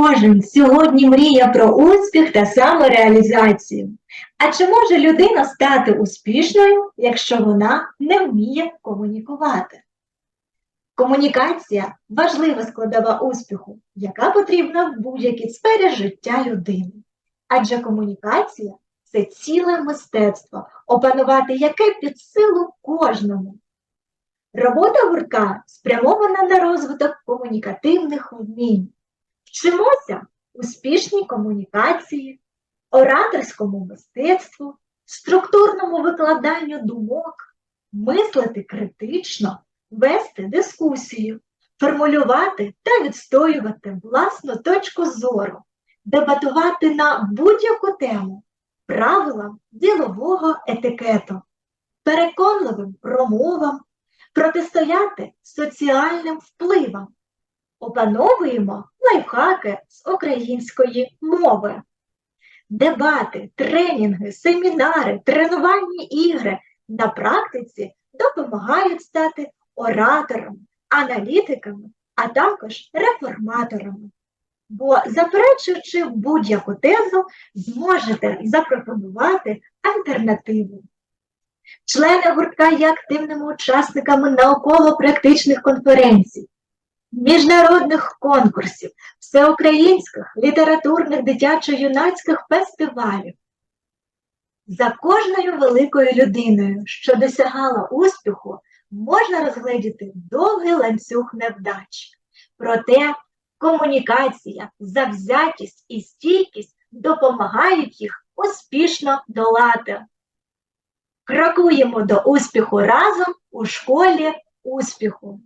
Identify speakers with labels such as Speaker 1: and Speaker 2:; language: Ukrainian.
Speaker 1: Кожен сьогодні мріє про успіх та самореалізацію. А чи може людина стати успішною, якщо вона не вміє комунікувати? Комунікація важлива складова успіху, яка потрібна в будь-якій сфері життя людини. Адже комунікація це ціле мистецтво, опанувати яке під силу кожному. Робота гуртка спрямована на розвиток комунікативних вмінь. Вчимося успішній комунікації, ораторському мистецтву, структурному викладанню думок, мислити критично, вести дискусію, формулювати та відстоювати власну точку зору, дебатувати на будь-яку тему, правилам ділового етикету, переконливим промовам, протистояти соціальним впливам. Опановуємо лайфхаки з української мови. Дебати, тренінги, семінари, тренувальні ігри на практиці допомагають стати ораторами, аналітиками, а також реформаторами. Бо, заперечуючи будь-яку тезу, зможете запропонувати альтернативу. Члени гуртка є активними учасниками науково-практичних конференцій, міжнародних конкурсів, всеукраїнських літературних дитячо-юнацьких фестивалів. За кожною великою людиною, що досягала успіху, можна розгледіти довгий ланцюг невдач. Проте комунікація, завзятість і стійкість допомагають їх успішно долати. Крокуємо до успіху разом у школі успіху.